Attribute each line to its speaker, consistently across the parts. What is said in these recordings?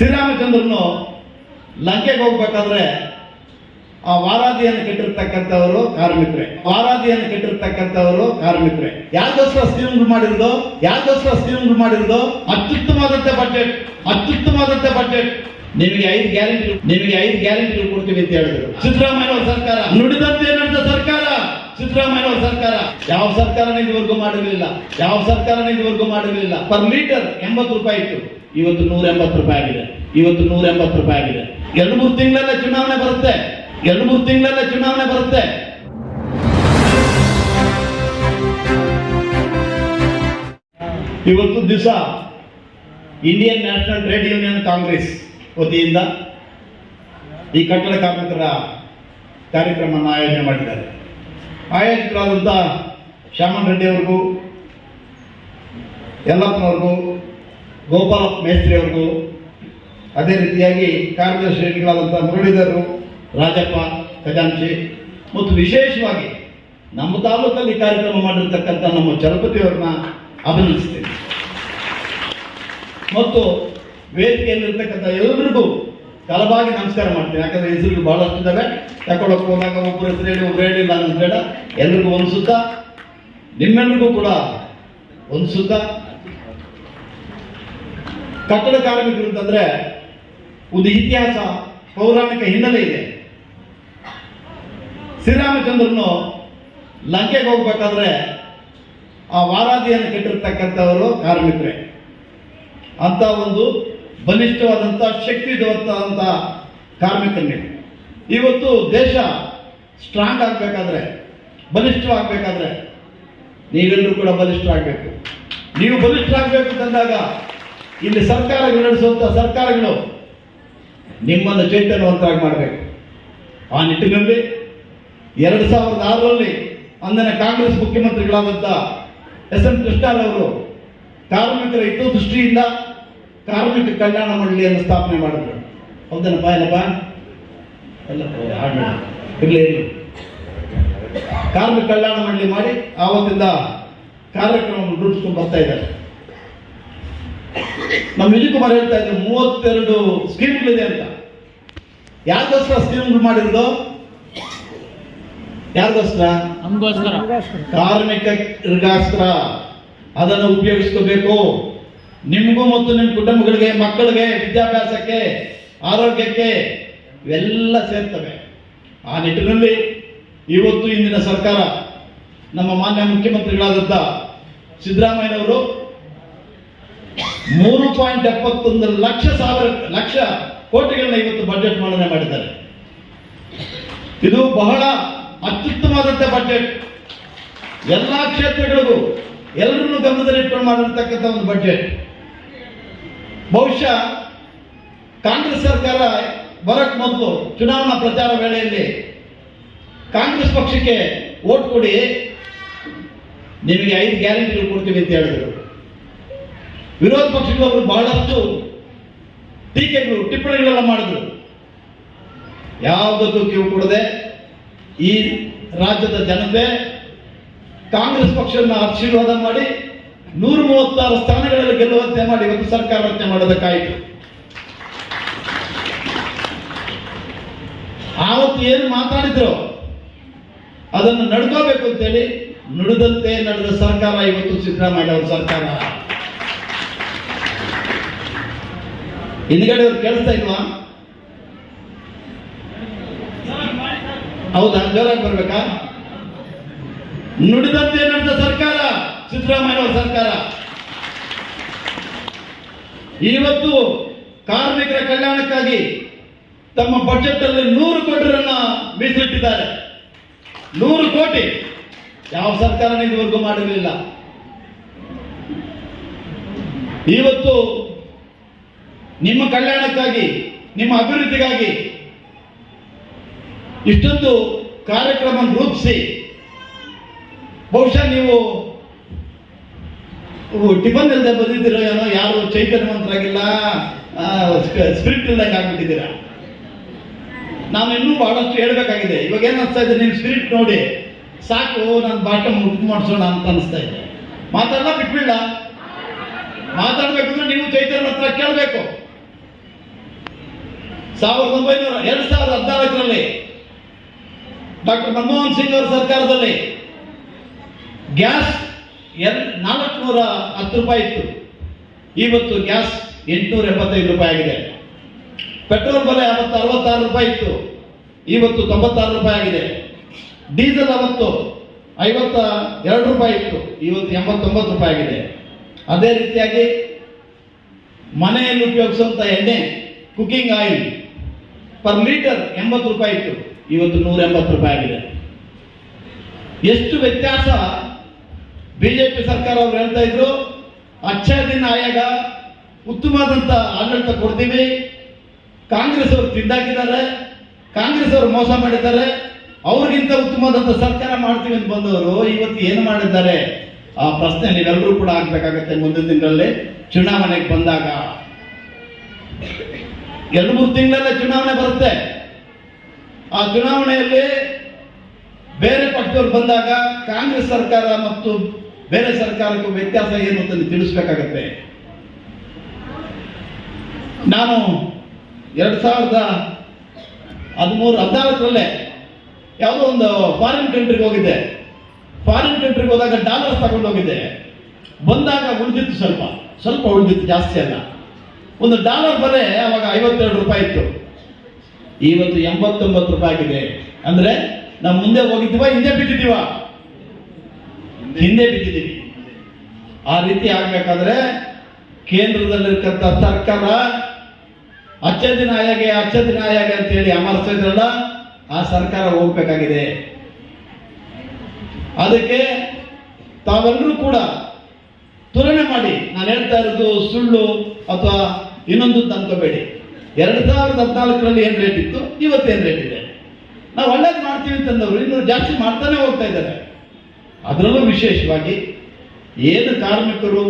Speaker 1: ಶ್ರೀರಾಮಚಂದ್ರನು ಲಂಕೆಗೆ ಹೋಗ್ಬೇಕಾದ್ರೆ ಆ ವಾರಾದಿಯನ್ನು ಕೆಟ್ಟಿರ್ತಕ್ಕಂಥವರು ಕಾರ್ಮಿಕರೇ. ವಾರಾದಿಯನ್ನು ಕೆಟ್ಟಿರ್ತಕ್ಕಂಥವರು ಕಾರ್ಮಿಕರೇ. ಯಾವ್ದೋಸ್ಕರ ಸ್ಕೀಮ್ಗಳು ಮಾಡಿರೋದು? ಯಾವ್ದೋಸ್ಕರ ಸ್ಕೀಮ್ಗಳು ಮಾಡಿರೋದು? ಅತ್ಯುತ್ತಮವಾದಂತ ಬಜೆಟ್ ಅತ್ಯುತ್ತಮವಾದಂತ ಬಜೆಟ್ ನಿಮಗೆ ಐದು ಗ್ಯಾರಂಟಿ ನಿಮಗೆ ಐದು ಗ್ಯಾರಂಟಿ ಕೊಡ್ತೀವಿ ಅಂತ ಹೇಳಿದ್ರು. ಸಿದ್ದರಾಮಯ್ಯ ಸರ್ಕಾರ. ನುಡಿದಂತೆ ನಡೆದ ಸರ್ಕಾರ. ಸಿದ್ದರಾಮಯ್ಯ ಸರ್ಕಾರ. ಯಾವ ಸರ್ಕಾರನ ಇದುವರೆಗೂ ಮಾಡಿರಲಿಲ್ಲ. ಯಾವ ಸರ್ಕಾರನ ಇದುವರೆಗೂ ಮಾಡಿರಲಿಲ್ಲ. ಪರ್ ಲೀಟರ್ ಎಂಬತ್ತು ರೂಪಾಯಿ ಇತ್ತು. ಇವತ್ತು ನೂರ ಎಂಬತ್ತು ರೂಪಾಯಿ ಆಗಿದೆ. ಇವತ್ತು ನೂರ ಎಂಬತ್ತು ರೂಪಾಯಿ ಆಗಿದೆ. ಎರಡು ಮೂರು ತಿಂಗಳಲ್ಲೇ ಚುನಾವಣೆ ಬರುತ್ತೆ. ಎರಡು ಮೂರು ತಿಂಗಳಲ್ಲೇ ಚುನಾವಣೆ ಬರುತ್ತೆ. ಇವತ್ತು ದಿವಸ Indian national trade union congress ವತಿಯಿಂದ ಈ ಕಟ್ಟಡ ಕಾರ್ಮಿಕರ ಕಾರ್ಯಕ್ರಮವನ್ನು ಆಯೋಜನೆ ಮಾಡಿದ್ದಾರೆ. ಆಯೋಜಕರಾದಂಥ ಶ್ಯಾಮನ್ ರೆಡ್ಡಿ ಅವ್ರಿಗೂ, ಯಲ್ಲಪ್ಪನವ್ರಿಗೂ ಗೋಪಾಲ ಮೇಸ್ತ್ರಿ ಅವ್ರಿಗೂ ಅದೇ ರೀತಿಯಾಗಿ ಕಾರ್ಯದರ್ಶಿಗಳಾದಂಥ ಮುರಳೀಧರರು, ರಾಜಪ್ಪ, ಖಜಾಂಚಿ ಮತ್ತು ವಿಶೇಷವಾಗಿ ನಮ್ಮ ತಾಲೂಕಲ್ಲಿ ಕಾರ್ಯಕ್ರಮ ಮಾಡಿರ್ತಕ್ಕಂಥ ನಮ್ಮ ಚಲಪತಿಯವ್ರನ್ನ ಅಭಿನಂದಿಸ್ತೇನೆ. ಮತ್ತು ವೇದಿಕೆಯಲ್ಲಿರ್ತಕ್ಕಂಥ ಎಲ್ಲರಿಗೂ ತಲಬಾಗಿ ನಮಸ್ಕಾರ ಮಾಡ್ತೀನಿ. ಯಾಕಂದ್ರೆ ಹೆಸರುಗಳು ಬಹಳಷ್ಟು ಇದ್ದಾವೆ ತಗೊಳಕ್ ಹೋದಾಗ ಒಬ್ಬರು ಹೆಸರು ಹೇಳಿ, ಒಬ್ರು ಹೇಳಿಲ್ಲ ಅನ್ನೋದು ಬೇಡ. ಎಲ್ರಿಗೂ ಒಂದು ಸುತ್ತ ನಿಮ್ಮೆಲ್ರಿಗೂ ಕೂಡ ಒಂದು ಸುತ್ತ ಕಟ್ಟಡ ಕಾರ್ಮಿಕರು ಅಂತಂದ್ರೆ ಒಂದು ಇತಿಹಾಸ, ಪೌರಾಣಿಕ ಹಿನ್ನೆಲೆ ಇದೆ. ಶ್ರೀರಾಮಚಂದ್ರನು ಲಂಕೆಗೆ ಹೋಗ್ಬೇಕಾದ್ರೆ ಆ ವಾರಾದಿಯನ್ನು ಕಟ್ಟಿರ್ತಕ್ಕಂಥವರು ಕಾರ್ಮಿಕರೇ. ಅಂತ ಒಂದು ಬಲಿಷ್ಠವಾದಂಥ, ಶಕ್ತಿಯುತವಾದಂಥ ಕಾರ್ಮಿಕರನ್ನೇ. ಇವತ್ತು ದೇಶ ಸ್ಟ್ರಾಂಗ್ ಆಗಬೇಕಾದ್ರೆ, ಬಲಿಷ್ಠವಾಗಬೇಕಾದ್ರೆ ನೀವೆಲ್ಲರೂ ಕೂಡ ಬಲಿಷ್ಠರಾಗಬೇಕು. ನೀವು ಬಲಿಷ್ಠರಾಗಬೇಕು ಅಂತಂದಾಗ ಇಲ್ಲಿ ಸರ್ಕಾರಗಳು ನಡೆಸುವಂಥ ಸರ್ಕಾರಗಳು ನಿಮ್ಮನ್ನು ಚೈತನ್ಯವಂತರಾಗಿ ಮಾಡಬೇಕು. ಆ ನಿಟ್ಟಿನಲ್ಲಿ ಎರಡು ಸಾವಿರದ ಆರರಲ್ಲಿ ಅಂದಿನ ಕಾಂಗ್ರೆಸ್ ಮುಖ್ಯಮಂತ್ರಿಗಳಾದಂಥ ಎಸ್ ಎಂ ಕೃಷ್ಣರವರು ಕಾರ್ಮಿಕರ ಹಿತದೃಷ್ಟಿಯಿಂದ ಕಾರ್ಮಿಕ ಕಲ್ಯಾಣ ಮಂಡಳಿಯನ್ನು ಸ್ಥಾಪನೆ ಮಾಡಿದ್ರು. ಒಂದನ ಏನಪ್ಪ ಎಲ್ಲ ಇರಲಿ ಇರಲಿ. ಕಾರ್ಮಿಕ ಕಲ್ಯಾಣ ಮಂಡಳಿ ಮಾಡಿ ಆವತ್ತಿಂದ ಕಾರ್ಯಕ್ರಮವನ್ನು ರೂಪಿಸ್ಕೊಂಡು ಬರ್ತಾ ಇದ್ದಾರೆ. ನಮ್ಮ ವಿಜಯ್ ಕುಮಾರ್ ಹೇಳ್ತಾ ಇದ್ರು ಮೂವತ್ತೆರಡು ಸ್ಕೀಮ್ಗಳಿದೆ ಅಂತ. ಯಾರಿಗೋಸ್ಕರ ಸ್ಕೀಮ್ಗಳು ಮಾಡಿರೋದು? ಯಾರಿಗೋಸ್ಕರ? ಕಾರ್ಮಿಕರಿಗೋಸ್ಕರ ಅದನ್ನು ಉಪಯೋಗಿಸ್ಕೋಬೇಕು. ನಿಮಗೂ ಮತ್ತು ನಿಮ್ಮ ಕುಟುಂಬಗಳಿಗೆ ಮಕ್ಕಳಿಗೆ ವಿದ್ಯಾಭ್ಯಾಸಕ್ಕೆ ಆರೋಗ್ಯಕ್ಕೆ ಇವೆಲ್ಲ ಸೇರ್ತವೆ. ಆ ನಿಟ್ಟಿನಲ್ಲಿ ಇವತ್ತು ಇಂದಿನ ಸರ್ಕಾರ ನಮ್ಮ ಮಾನ್ಯ ಮುಖ್ಯಮಂತ್ರಿಗಳಾದಂಥ ಸಿದ್ದರಾಮಯ್ಯನವರು ಮೂರು ಪಾಯಿಂಟ್ ಎಪ್ಪತ್ತೊಂದು ಲಕ್ಷ ಸಾವಿರ, ಲಕ್ಷ ಕೋಟಿಗಳನ್ನ ಇವತ್ತು ಬಜೆಟ್ ಮಂಡನೆ ಮಾಡಿದ್ದಾರೆ. ಇದು ಬಹಳ ಅತ್ಯುತ್ತಮವಾದಂಥ ಬಜೆಟ್ ಎಲ್ಲ ಕ್ಷೇತ್ರಗಳಿಗೂ ಎಲ್ಲರನ್ನು ಗಮನದಲ್ಲಿಟ್ಟು ಮಾಡಿರ್ತಕ್ಕಂಥ ಒಂದು ಬಜೆಟ್ ಬಹುಶಃ ಕಾಂಗ್ರೆಸ್ ಸರ್ಕಾರ ಬರಕ್ ಮೊದಲು ಚುನಾವಣಾ ಪ್ರಚಾರ ವೇಳೆಯಲ್ಲಿ ಕಾಂಗ್ರೆಸ್ ಪಕ್ಷಕ್ಕೆ ಓಟ್ ಕೊಡಿ, ನಿಮಗೆ ಐದು ಗ್ಯಾರಂಟಿಗಳು ಕೊಡ್ತೀವಿ ಅಂತ ಹೇಳಿದ್ರು. ವಿರೋಧ ಪಕ್ಷಗಳು ಅವರು ಬಹಳಷ್ಟು ಟೀಕೆಗಳು, ಟಿಪ್ಪಣಿಗಳೆಲ್ಲ ಮಾಡಿದ್ರು. ಯಾವುದಕ್ಕೂ ಕಿವು ಕೊಡದೆ ಈ ರಾಜ್ಯದ ಜನತೆ ಕಾಂಗ್ರೆಸ್ ಪಕ್ಷವನ್ನು ಆಶೀರ್ವಾದ ಮಾಡಿ ನೂರ ಮೂವತ್ತಾರು ಸ್ಥಾನಗಳಲ್ಲಿ ಗೆಲ್ಲುವಂತೆ ಮಾಡಿ ಇವತ್ತು ಸರ್ಕಾರ ರಚನೆ ಮಾಡೋದಕ್ಕಾಯಿತು ಆವತ್ತು ಏನು ಮಾತಾಡಿದ್ರು? ಅದನ್ನು ನಡ್ಕೋಬೇಕು ಅಂತೇಳಿ, ನುಡಿದಂತೆ ನಡೆದ ಸರ್ಕಾರ ಇವತ್ತು ಸಿದ್ದರಾಮಯ್ಯ ಅವರ ಸರ್ಕಾರ. ಹಿಂದ್ಗಡೆ ಅವ್ರು ಕೇಳಿಸ್ತಾ ಇಲ್ವಾ? ಹೌದಾ? ಜೋರಾಗಿ ಬರ್ಬೇಕಾ? ನುಡಿದಂತೆ ನಡೆದ ಸರ್ಕಾರ ಸಿದ್ದರಾಮಯ್ಯ ಸರ್ಕಾರ. ಇವತ್ತು ಕಾರ್ಮಿಕರ ಕಲ್ಯಾಣಕ್ಕಾಗಿ ತಮ್ಮ ಬಜೆಟ್ ಅಲ್ಲಿ ನೂರು ಕೋಟಿರನ್ನ ಮೀಸಲಿಟ್ಟಿದ್ದಾರೆ. ನೂರು ಕೋಟಿ. ಯಾವ ಸರ್ಕಾರ ಇದುವರೆಗೂ ಮಾಡಿರಲಿಲ್ಲ. ಇವತ್ತು ನಿಮ್ಮ ಕಲ್ಯಾಣಕ್ಕಾಗಿ, ನಿಮ್ಮ ಅಭಿವೃದ್ಧಿಗಾಗಿ ಇಷ್ಟೊಂದು ಕಾರ್ಯಕ್ರಮ ರೂಪಿಸಿ. ಬಹುಶಃ ನೀವು ಟಿಫನ್ ಇಲ್ಲದೆ ಬಂದಿದ್ದೀರೋ ಏನೋ, ಯಾರು ಚೈತನ್ಯವಂತರಾಗಿಲ್ಲ ಸ್ಪಿರಿಟ್ ಇಲ್ದಂಗೆ ಆಗ್ಬಿಟ್ಟಿದ್ದೀರಾ? ನಾನು ಇನ್ನೂ ಬಹಳಷ್ಟು ಹೇಳ್ಬೇಕಾಗಿದೆ. ಇವಾಗ ಏನು ಅನಿಸ್ತಾ ಇದೆ ನಿಮ್ಮ ಸ್ಪಿರಿಟ್ ನೋಡಿ, ಸಾಕು, ನಾನು ಬಾಟಮ್ ಮುಟ್ಟು ಮಾಡಿಸೋಣ ಅಂತ ಅನಿಸ್ತಾ ಇದೆ. ಮಾತಾಡಲ್ಲ ಬಿಟ್ಬಿಡ ಮಾತಾಡ್ಬೇಕಂದ್ರೆ ನೀವು ಚೈತನ್ಯ ಹತ್ರ ಕೇಳಬೇಕು. ಸಾವಿರದ ಒಂಬೈನೂರ ಎರಡು ಸಾವಿರದ ಹದಿನಾಲ್ಕರಲ್ಲಿ ಡಾಕ್ಟರ್ ಮನಮೋಹನ್ ಸಿಂಗ್ ಅವರ ಸರ್ಕಾರದಲ್ಲಿ ಗ್ಯಾಸ್ ಎಲ್ ನಾಲ್ಕುನೂರ ಹತ್ತು ರೂಪಾಯಿ ಇತ್ತು. ಇವತ್ತು ಗ್ಯಾಸ್ ಎಂಟುನೂರ ಎಪ್ಪತ್ತೈದು ರೂಪಾಯಿ ಆಗಿದೆ. ಪೆಟ್ರೋಲ್ ಬೆಲೆ ಅವತ್ತು ಅರವತ್ತಾರು ರೂಪಾಯಿ ಇತ್ತು. ಇವತ್ತು ತೊಂಬತ್ತಾರು ರೂಪಾಯಿ ಆಗಿದೆ. ಡೀಸೆಲ್ ಅವತ್ತು ಐವತ್ತ ಎರಡು ರೂಪಾಯಿ ಇತ್ತು. ಇವತ್ತು ಎಂಬತ್ತೊಂಬತ್ತು ರೂಪಾಯಿ ಆಗಿದೆ. ಅದೇ ರೀತಿಯಾಗಿ ಮನೆಯಲ್ಲಿ ಉಪಯೋಗಿಸುವಂಥ ಎಣ್ಣೆ ಕುಕಿಂಗ್ ಆಯಿಲ್ ಪರ್ ಲೀಟರ್ ಎಂಬತ್ತು ರೂಪಾಯಿ ಇತ್ತು. ಇವತ್ತು ನೂರ ಎಂಬತ್ತು ರೂಪಾಯಿ ಆಗಿದೆ. ಎಷ್ಟು ವ್ಯತ್ಯಾಸ? ಬಿಜೆಪಿ ಸರ್ಕಾರ ಅವ್ರು ಹೇಳ್ತಾ ಇದ್ರು ಅಚ್ಚ ದಿನ ಆಯೋಗ, ಉತ್ತಮವಾದಂತ ಆಡಳಿತ ಕೊಡ್ತೀವಿ. ಕಾಂಗ್ರೆಸ್ ಅವರು ತಿಂದಾಕಿದ್ದಾರೆ. ಕಾಂಗ್ರೆಸ್ ಅವರು ಮೋಸ ಮಾಡಿದ್ದಾರೆ. ಅವ್ರಿಗಿಂತ ಉತ್ತಮವಾದಂಥ ಸರ್ಕಾರ ಮಾಡ್ತೀವಿ ಅಂತ ಬಂದವರು ಇವತ್ತು ಏನು ಮಾಡಿದ್ದಾರೆ? ಆ ಪ್ರಶ್ನೆ ನೀವೆಲ್ಲರೂ ಕೂಡ ಆಗ್ಬೇಕಾಗತ್ತೆ ಮುಂದಿನ ದಿನಗಳಲ್ಲಿ. ಚುನಾವಣೆಗೆ ಬಂದಾಗ. ಎರಡು ಮೂರು ತಿಂಗಳಲ್ಲೇ ಚುನಾವಣೆ ಬರುತ್ತೆ. ಆ ಚುನಾವಣೆಯಲ್ಲಿ ಬೇರೆ ಪಕ್ಷದವ್ರು ಬಂದಾಗ ಕಾಂಗ್ರೆಸ್ ಸರ್ಕಾರ ಮತ್ತು ಬೇರೆ ಸರ್ಕಾರಕ್ಕೂ ವ್ಯತ್ಯಾಸ ಏನು ಅಂತ ತಿಳಿಸ್ಬೇಕಾಗತ್ತೆ. ನಾನು ಎರಡು ಸಾವಿರದ ಹದಿಮೂರು, ಹದಿನಾಲ್ಕರಲ್ಲೇ ಯಾವುದೋ ಒಂದು ಫಾರಿನ್ ಕಂಟ್ರಿಗೆ ಹೋಗಿದ್ದೆ. ಫಾರಿನ್ ಕಂಟ್ರಿಗೆ ಹೋದಾಗ ಡಾಲರ್ಸ್ ತಗೊಂಡು ಹೋಗಿದ್ದೆ ಬಂದಾಗ ಉಳಿದಿತ್ತು ಸ್ವಲ್ಪ. ಸ್ವಲ್ಪ ಉಳಿದಿತ್ತು, ಜಾಸ್ತಿ ಅಲ್ಲ. ಒಂದು ಡಾಲರ್ ಬೆಲೆ ಅವಾಗ ಐವತ್ತೆರಡು ರೂಪಾಯಿ ಇತ್ತು. ಇವತ್ತು ಎಂಬತ್ತೊಂಬತ್ತು ರೂಪಾಯಿ ಆಗಿದೆ ಅಂದ್ರೆ ನಾವು ಮುಂದೆ ಹೋಗಿದ್ದೀವ, ಹಿಂದೆ ಬಿದ್ದಿದ್ದೀವ? ಹಿಂದೆ ಬಿದ್ದಿದ್ದೀವಿ. ಆ ರೀತಿ ಆಗ್ಬೇಕಾದ್ರೆ ಕೇಂದ್ರದಲ್ಲಿರ್ತಕ್ಕಂಥ ಸರ್ಕಾರ ಅಚ್ಚ ದಿನ ಆಯಾಗೆ ಅಚ್ಚ ದಿನ ಆಯಾಗೆ ಅಂತೇಳಿ ಅಮರ್ಸ್ತಾ ಇದ್ರಲ್ಲ ಆ ಸರ್ಕಾರ ಹೋಗ್ಬೇಕಾಗಿದೆ. ಅದಕ್ಕೆ ತಾವೆಲ್ಲರೂ ಕೂಡ ತುಲನೆ ಮಾಡಿ. ನಾನು ಹೇಳ್ತಾ ಇರೋದು ಸುಳ್ಳು ಅಥವಾ ಇನ್ನೊಂದು ತಂದ್ಕೋಬೇಡಿ ಎರಡು ಸಾವಿರದ ಹದಿನಾಲ್ಕರಲ್ಲಿ ಏನು ರೇಟ್ ಇತ್ತು? ಇವತ್ತೇನು ರೇಟ್ ಇದೆ? ನಾವು ಒಳ್ಳೇದು ಮಾಡ್ತೀವಿ ಅಂತಂದವರು, ಇನ್ನು ಜಾಸ್ತಿ ಮಾಡ್ತಾನೆ ಹೋಗ್ತಾ ಇದ್ದಾರೆ. ಅದರಲ್ಲೂ ವಿಶೇಷವಾಗಿ ಏನು ಕಾರ್ಮಿಕರು,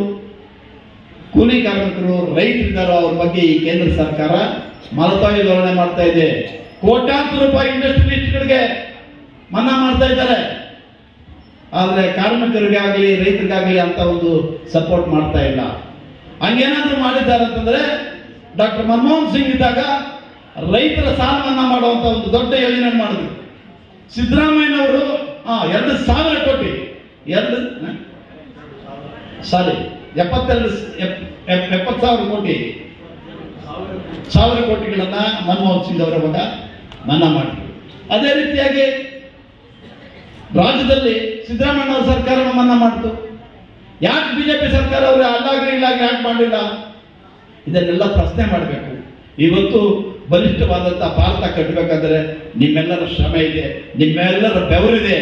Speaker 1: ಕೂಲಿ ಕಾರ್ಮಿಕರು ರೈತರಿದ್ದಾರೋ ಅವ್ರ ಬಗ್ಗೆ ಈ ಕೇಂದ್ರ ಸರ್ಕಾರ ಮಲತಾಯಿ ಧೋರಣೆ ಮಾಡ್ತಾ ಇದೆ. ಕೋಟ್ಯಾಂತರ ರೂಪಾಯಿ ಇಂಡಸ್ಟ್ರಿಯಲಿಸ್ಟ್ಗಳಿಗೆ ಮನ್ನಾ ಮಾಡ್ತಾ ಇದ್ದಾರೆ. ಆದರೆ ಕಾರ್ಮಿಕರಿಗಾಗಲಿ, ರೈತರಿಗಾಗಲಿ ಅಂತ ಒಂದು ಸಪೋರ್ಟ್ ಮಾಡ್ತಾ ಇಲ್ಲ. ಹಂಗೇನಾದ್ರೂ ಮಾಡಿದ್ದಾರೆ ಅಂತಂದ್ರೆ ಡಾಕ್ಟರ್ ಮನಮೋಹನ್ ಸಿಂಗ್ ಇದ್ದಾಗ ರೈತರ ಸಾಲ ಮನ್ನಾ ಮಾಡುವಂತ ಒಂದು ದೊಡ್ಡ ಯೋಜನೆ ಮಾಡಿದ್ರು? ಸಿದ್ದರಾಮಯ್ಯನವರು ಎರಡು ಸಾವಿರ ಕೋಟಿ, ಎರಡು ಸಾರಿ ಎಪ್ಪತ್ತೆರಡು ಎಪ್- ಎಪ್- ಎಪ್ಪತ್ತು ಸಾವಿರ ಕೋಟಿ, ಸಾವಿರ ಕೋಟಿಗಳನ್ನ ಮನಮೋಹನ್ ಸಿಂಗ್ ಅವರ ಮಗ ಮನ್ನಾ ಮಾಡಿದ್ರು. ಅದೇ ರೀತಿಯಾಗಿ ರಾಜ್ಯದಲ್ಲಿ ಸಿದ್ದರಾಮಯ್ಯ ಅವರ ಸರ್ಕಾರ ಮನ್ನಾ ಮಾಡಿತು. ಯಾಕೆ ಬಿಜೆಪಿ ಸರ್ಕಾರ ಅವರು ಅಲ್ಲಾಗ್ಲಿ ಇಲ್ಲ ಯಾಕೆ ಮಾಡಲಿಲ್ಲ ಇದನ್ನೆಲ್ಲ ಪ್ರಶ್ನೆ ಮಾಡಬೇಕು. ಇವತ್ತು ಬಲಿಷ್ಠವಾದಂಥ ಭಾರತ ಕಟ್ಟಬೇಕಾದ್ರೆ ನಿಮ್ಮೆಲ್ಲರ ಶ್ರಮ ಇದೆ, ನಿಮ್ಮೆಲ್ಲರ ಬೆವರಿದೆ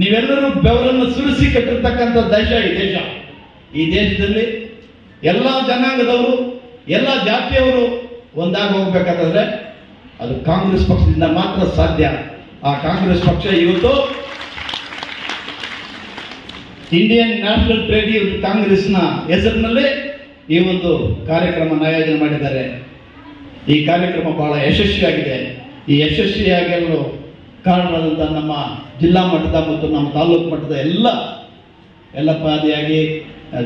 Speaker 1: ನೀವೆಲ್ಲರೂ ಬೆವರನ್ನು ಸುರಿಸಿ ಕಟ್ಟಿರ್ತಕ್ಕಂಥ ದೇಶ ಈ ದೇಶ. ಈ ದೇಶದಲ್ಲಿ ಎಲ್ಲ ಜನಾಂಗದವರು, ಎಲ್ಲ ಜಾತಿಯವರು ಒಂದಾಗಿ ಹೋಗ್ಬೇಕಾದ್ರೆ ಅದು ಕಾಂಗ್ರೆಸ್ ಪಕ್ಷದಿಂದ ಮಾತ್ರ ಸಾಧ್ಯ. ಆ ಕಾಂಗ್ರೆಸ್ ಪಕ್ಷ ಇವತ್ತು ಇಂಡಿಯನ್ ನ್ಯಾಷನಲ್ ಟ್ರೇಡ್ ಯೂನಿಯನ್ ಕಾಂಗ್ರೆಸ್ನ ಹೆಸರಿನಲ್ಲಿ ಈ ಒಂದು ಕಾರ್ಯಕ್ರಮ ಆಯೋಜನೆ ಮಾಡಿದ್ದಾರೆ. ಈ ಕಾರ್ಯಕ್ರಮ ಬಹಳ ಯಶಸ್ವಿಯಾಗಿದೆ. ಈ ಯಶಸ್ವಿಯಾಗಲು ಕಾರಣರಾದಂಥ ನಮ್ಮ ಜಿಲ್ಲಾ ಮಟ್ಟದ ಮತ್ತು ನಮ್ಮ ತಾಲೂಕು ಮಟ್ಟದ ಎಲ್ಲ ಎಲ್ಲ ಪಾದಿಯಾಗಿ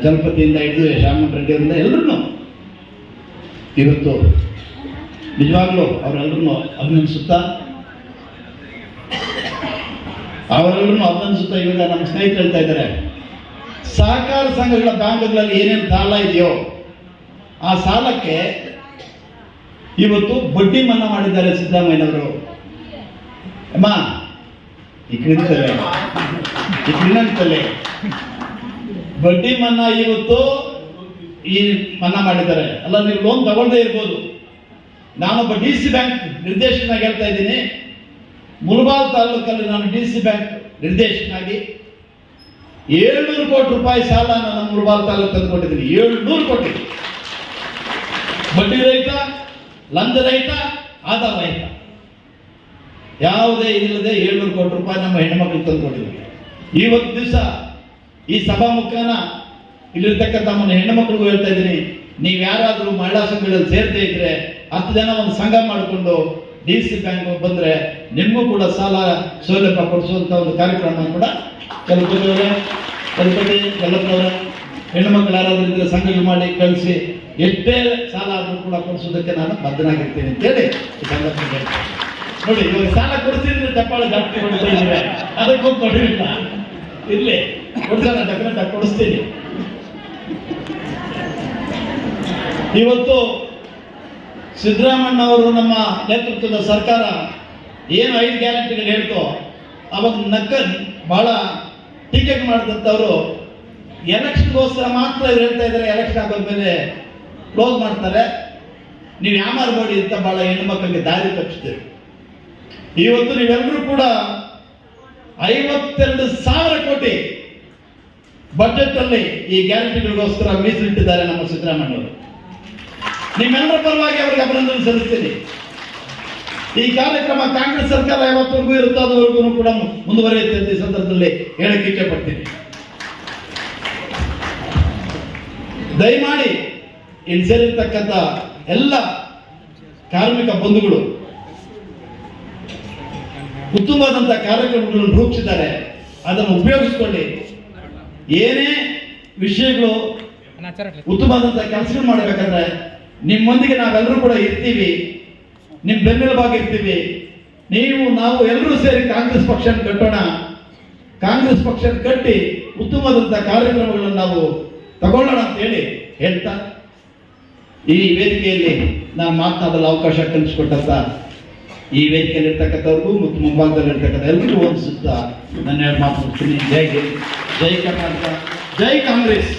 Speaker 1: ಜನಪದಿಯಿಂದ ಹಿಡಿದು ಶ್ಯಾಮನ್ ರೆಡ್ಡಿಯಿಂದ ಎಲ್ಲರೂ ಇವತ್ತು ನಿಜವಾಗ್ಲೂ ಅವರೆಲ್ಲರನ್ನು ಅಭಿನಂದಿಸುತ್ತಾ ಅವರೆಲ್ಲರನ್ನು ಅಭಿನಂದಿಸುತ್ತಾ ಇವಾಗ ನಮ್ಮ ಸ್ನೇಹಿತರು ಹೇಳ್ತಾ ಇದ್ದಾರೆ. ಸಹಕಾರ ಸಂಘಗಳ ಬ್ಯಾಂಕ್ಗಳಲ್ಲಿ ಏನೇನು ಸಾಲ ಇದೆಯೋ ಆ ಸಾಲಕ್ಕೆ ಇವತ್ತು ಬಡ್ಡಿ ಮನ್ನಾ ಮಾಡಿದ್ದಾರೆ ಸಿದ್ದರಾಮಯ್ಯನವರು. ಅಮ್ಮ ಬಡ್ಡಿ ಮನ್ನಾ ಇವತ್ತು ಈ ಮನ್ನಾ ಮಾಡಿದ್ದಾರೆ. ಅಲ್ಲ, ನೀವು ಲೋನ್ ತಗೊಳ್ಳದೇ ಇರ್ಬೋದು. ನಾನೊಬ್ಬ ಡಿ ಸಿ ಬ್ಯಾಂಕ್ ನಿರ್ದೇಶಕನಾಗಿ ಹೇಳ್ತಾ ಇದ್ದೀನಿ. ಮುಲ್ಬಾಲ್ ತಾಲೂಕಲ್ಲಿ ನಾನು ಡಿ ಸಿ ಬ್ಯಾಂಕ್ ನಿರ್ದೇಶಕನಾಗಿ ಏಳ್ನೂರು ಕೋಟಿ ರೂಪಾಯಿ ಸಾಲ ನಾನು ಮುರುಬಾಲ್ ತಾಲೂಕು ತಂದುಕೊಟ್ಟಿದ್ದೀನಿ. ಏಳ್ನೂರು ಕೋಟಿ. ಬಡ್ಡಿ ರಹಿತ ಲಂಚ ರಹಿತ ಆಧಾರ ರಹಿತ ಯಾವುದೇ ಇಲ್ಲದೆ ಏಳ್ನೂರು ಕೋಟಿ ರೂಪಾಯಿ ನಮ್ಮ ಹೆಣ್ಣುಮಕ್ಳು ತಂದುಕೊಟ್ಟಿದ್ದೀವಿ ಇವತ್ತು ದಿವಸ ಈ ಸಭಾ ಸಭಾಮುಖನ ಇಲ್ಲಿರ್ತಕ್ಕಂಥ ನಮ್ಮ ಹೆಣ್ಣುಮಕ್ಳಿಗೂ ಹೇಳ್ತಾ ಇದ್ದೀನಿ ನೀವು ಯಾರಾದರೂ ಮಹಿಳಾ ಸಂಘಗಳಲ್ಲಿ ಸೇರ್ತಾ ಇದ್ರೆ ಹತ್ತು ಜನ ಒಂದು ಸಂಘ ಮಾಡಿಕೊಂಡು ಡಿ ಸಿ ಬ್ಯಾಂಕ್ ಬಂದ್ರೆ ನಿಮಗೂ ಕೂಡ ಸಾಲ ಸೌಲಭ್ಯ ಕೊಡಿಸುವಂತ ಒಂದು ಕಾರ್ಯಕ್ರಮ ಕೂಡ ಕೆಲಪತಿಯವರೇ ಕಲ್ಪತಿ ಎಲ್ಲಪ್ಪನವರೇ ಹೆಣ್ಣುಮಕ್ಳು ಯಾರಾದ್ರೂ ಇದ್ರೆ ಸಂಘಗಳು ಮಾಡಿ ಕಳಿಸಿ, ಎಷ್ಟೇ ಸಾಲ ಆದರೂ ಕೂಡ ಕೊಡಿಸೋದಕ್ಕೆ ನಾನು ಬದ್ಧನಾಗಿರ್ತೀನಿ ಅಂತೇಳಿ ಈ ಸಂದರ್ಭದಲ್ಲಿ ನೋಡಿ, ಇವಾಗ ಸಾಲ ಕೊಡಿಸಿದ್ರೆ ಚಪ್ಪಾಳೆ ಜಾಸ್ತಿ ಕೊಡ್ತಾ ಅದಕ್ಕೂ ಕೊಡಿಲ್ಲ ಇರ್ಲಿ ಕೊಡ್ಸಲ್ಲ ಡೆಫಿನೆಟ್ ಆಗಿ ಕೊಡಿಸ್ತೀನಿ. ಇವತ್ತು ಸಿದ್ದರಾಮಣ್ಣ ಅವರು ನಮ್ಮ ನೇತೃತ್ವದ ಸರ್ಕಾರ ಏನು ಐದು ಗ್ಯಾರಂಟಿಗಳು ಹೇಳ್ತೋ ಅವಾಗ ನಕ್ಕ ಬಹಳ ಟೀಕೆ ಮಾಡಿದಂಥವ್ರು ಎಲೆಕ್ಷನ್ಗೋಸ್ಕರ ಮಾತ್ರ ಹೇಳ್ತಾ ಇದ್ದಾರೆ, ಎಲೆಕ್ಷನ್ ಆಗೋದ್ಮೇಲೆ ಕ್ಲೋಸ್ ಮಾಡ್ತಾರೆ. ನೀವು ಯಾಮಾರ್ಬೇಡಿ ಅಂತ ಬಹಳ ಹೆಣ್ಮಕ್ಳಿಗೆ ದಾರಿ ತಪ್ಪಿಸ್ತೇವೆ ಇವತ್ತು ನೀವೆಲ್ಲರೂ ಕೂಡ ಐವತ್ತೆರಡು ಸಾವಿರ ಕೋಟಿ ಬಜೆಟ್ ಅಲ್ಲಿ ಈ ಗ್ಯಾರಂಟಿಗಳಿಗೋಸ್ಕರ ಮೀಸಲಿಟ್ಟಿದ್ದಾರೆ ನಮ್ಮ ಸಿದ್ದರಾಮಯ್ಯವರು ನಿಮ್ಮೆಲ್ಲರ ಪರವಾಗಿ ಅವರಿಗೆ ಅಭಿನಂದನೆ ಸಲ್ಲಿಸ್ತೀನಿ. ಈ ಕಾರ್ಯಕ್ರಮ ಕಾಂಗ್ರೆಸ್ ಸರ್ಕಾರ ಯಾವತ್ತವರೆಗೂ ಇರುತ್ತೋ ಅದವರೆಗೂ ಕೂಡ ಮುಂದುವರಿಯುತ್ತೆ ಅಂತ ಈ ಸಂದರ್ಭದಲ್ಲಿ ಹೇಳಕ್ಕೆ ಇಚ್ಛೆ ಪಡ್ತೀನಿ ದಯಮಾಡಿ ಇಲ್ಲಿ ಸೇರಿರ್ತಕ್ಕಂಥ ಎಲ್ಲ ಕಾರ್ಮಿಕ ಬಂಧುಗಳು ಉತ್ತಮವಾದಂಥ ಕಾರ್ಯಕ್ರಮಗಳನ್ನು ರೂಪಿಸಿದ್ದಾರೆ. ಅದನ್ನು ಉಪಯೋಗಿಸ್ಕೊಳ್ಳಿ ಏನೇ ವಿಷಯಗಳು ಉತ್ತಮವಾದಂಥ ಕೆಲಸಗಳು ಮಾಡಬೇಕಂದ್ರೆ ನಿಮ್ಮೊಂದಿಗೆ ನಾವೆಲ್ಲರೂ ಕೂಡ ಇರ್ತೀವಿ. ನಿಮ್ಮ ಬೆನ್ನೆಲುಬಾಗಿರ್ತೀವಿ ನೀವು, ನಾವು ಎಲ್ಲರೂ ಸೇರಿ ಕಾಂಗ್ರೆಸ್ ಪಕ್ಷ ಕಟ್ಟೋಣ. ಕಾಂಗ್ರೆಸ್ ಪಕ್ಷ ಕಟ್ಟಿ ಉತ್ತಮವಾದಂಥ ಕಾರ್ಯಕ್ರಮಗಳನ್ನು ನಾವು ತಗೊಳ್ಳೋಣ ಅಂತ ಹೇಳಿ ಹೇಳ್ತಾ, ಈ ವೇದಿಕೆಯಲ್ಲಿ ನಾನು ಮಾತನಾಡಲು ಅವಕಾಶ ಕಲ್ಪಿಸ್ಕೊಟ್ಟಂತ ಈ ವೇದಿಕೆಯಲ್ಲಿ ಇರ್ತಕ್ಕಂಥವ್ರಿಗೂ ಮತ್ತು ಮುಂಭಾಗದಲ್ಲಿ ಇರ್ತಕ್ಕಂಥ ಎಲ್ಲರಿಗೂ ಒಂದು ಸುತ್ತ ನನ್ನ ಮಾತು ಜೈ ಜೈ ಕರ್ನಾಟಕ, ಜೈ ಕಾಂಗ್ರೆಸ್.